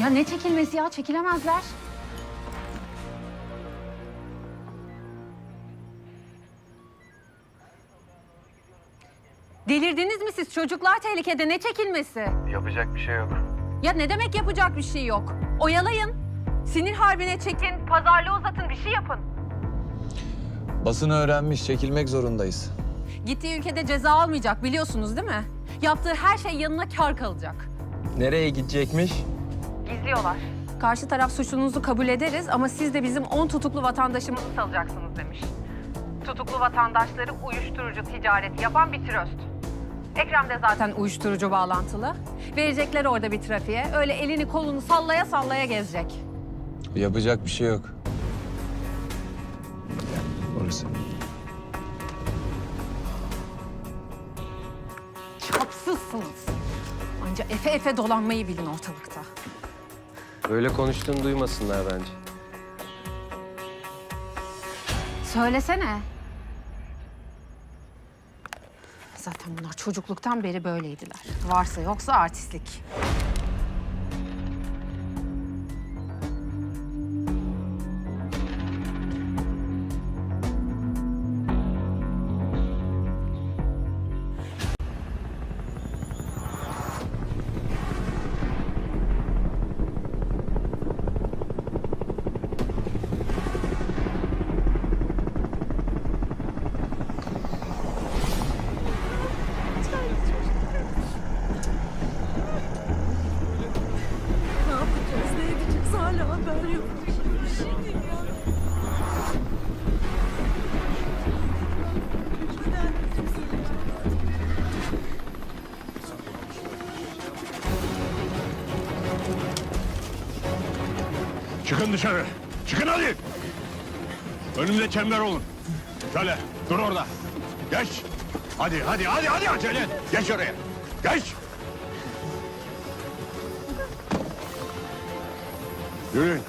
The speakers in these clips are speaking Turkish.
Ya ne çekilmesi ya? Çekilemezler. Delirdiniz mi siz? Çocuklar tehlikede. Ne çekilmesi? Yapacak bir şey yok. Ya ne demek yapacak bir şey yok? Oyalayın. Sinir harbine çekin, pazarlığı uzatın, bir şey yapın. Basını öğrenmiş, çekilmek zorundayız. Gittiği ülkede ceza almayacak biliyorsunuz değil mi? Yaptığı her şey yanına kar kalacak. Nereye gidecekmiş? Gizliyorlar. Karşı taraf suçlunuzu kabul ederiz ama siz de bizim 10 tutuklu vatandaşımızı salacaksınız demiş. Tutuklu vatandaşları uyuşturucu ticareti yapan bir tröst. Ekrem de zaten uyuşturucu bağlantılı. Verecekler orada bir trafiğe. Öyle elini kolunu sallaya sallaya gezecek. Yapacak bir şey yok. Orası. Çapsızsınız. Anca efe efe dolanmayı bilin ortalıkta. Öyle konuştuğunu duymasınlar bence. Söylesene. Zaten bunlar çocukluktan beri böyleydiler. Varsa yoksa artistlik. Çıkın dışarı. Çıkın hadi. Önümde çember olun. Şöyle dur orada. Geç. Hadi hadi hadi hadi acele. Geç oraya. Geç. Yürüyün.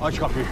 Aç kapıyı.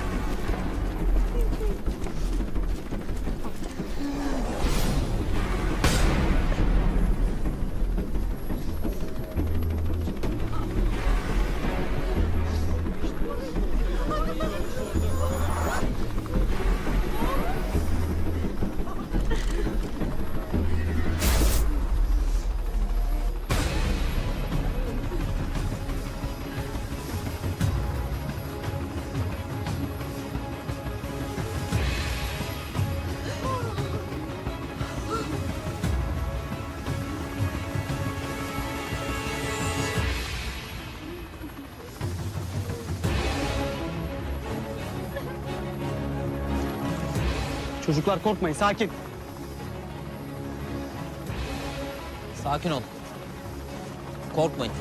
Çocuklar korkmayın, sakin. Sakin ol. Korkmayın.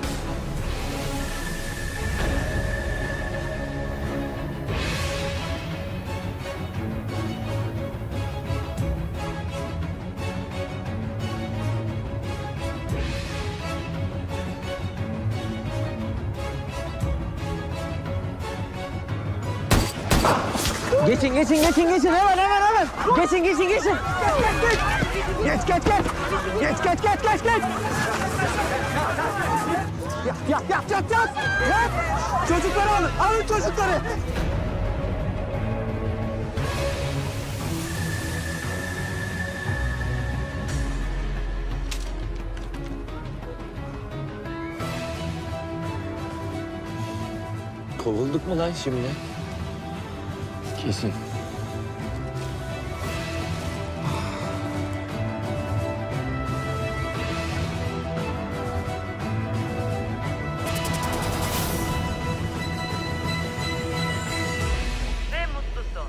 Geçin, geçin, geçin, geçin. Hemen, hemen, hemen. Geçin, geçin, geçin. Geç, geç, geç. Geç, geç, geç, geç, geç. Yat, yat, yat, yat, yat. Yat. Çocukları alın, alın çocukları. Kovulduk mu lan şimdi? Kesin. Ve mutlu son.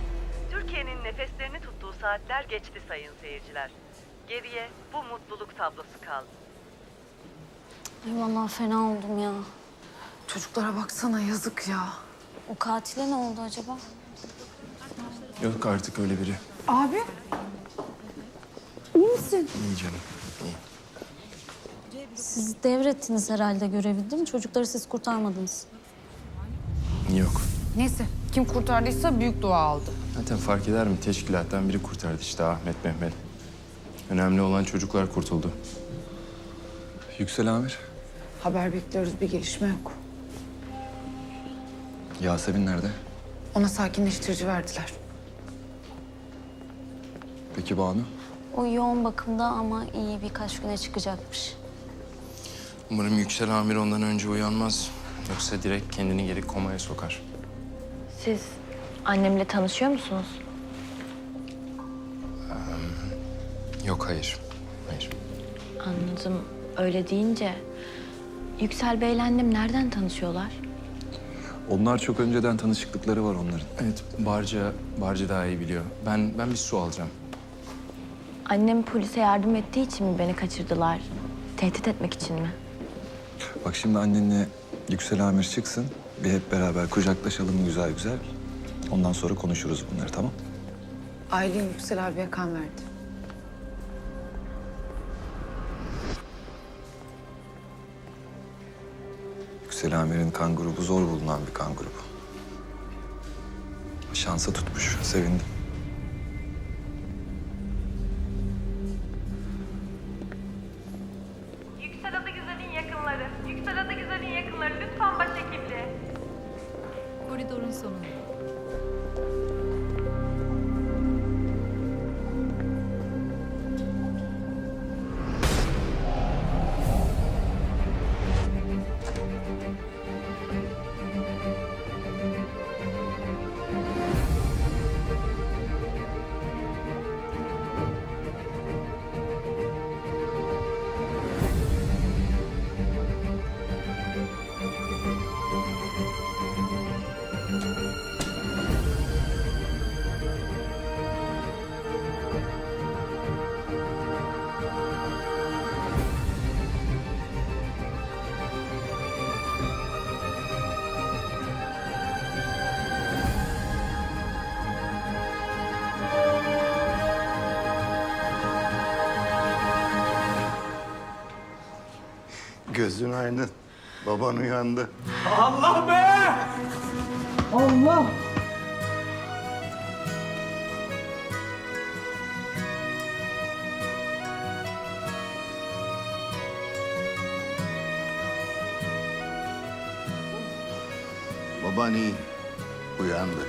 Türkiye'nin nefeslerini tuttuğu saatler geçti sayın seyirciler. Geriye bu mutluluk tablosu kaldı. Ay vallahi fena oldum ya. Çocuklara baksana yazık ya. O katile ne oldu acaba? Yok artık öyle biri. Abi. İyi misin? İyi canım. iyi. Siz devrettiniz herhalde görevi değil mi? Çocukları siz kurtarmadınız. Yok. Neyse kim kurtardıysa büyük dua aldı. Zaten fark eder mi? Teşkilattan biri kurtardı işte Ahmet Mehmet. Önemli olan çocuklar kurtuldu. Yüksel Amir. Haber bekliyoruz bir gelişme yok. Yasemin nerede? Ona sakinleştirici verdiler. Peki Banu? O yoğun bakımda ama iyi birkaç güne çıkacakmış. Umarım Yüksel Amir ondan önce uyanmaz. Yoksa direkt kendini geri komaya sokar. Siz annemle tanışıyor musunuz? Yok hayır. Hayır. Anladım. Öyle deyince Yüksel Bey'le annem nereden tanışıyorlar? Onlar çok önceden tanışıklıkları var onların. Evet Barca, Barca daha iyi biliyor. Ben ben bir su alacağım. Annem polise yardım ettiği için mi beni kaçırdılar? Tehdit etmek için mi? Bak şimdi annenle Yüksel Amir çıksın. Bir hep beraber kucaklaşalım güzel güzel. Ondan sonra konuşuruz bunları tamam? Aylin Yüksel abiye kan verdi. Yüksel Amir'in kan grubu zor bulunan bir kan grubu. Şansa tutmuş. Sevindim. Gözün aydın. Baban uyandı. Baban iyi. Uyandı.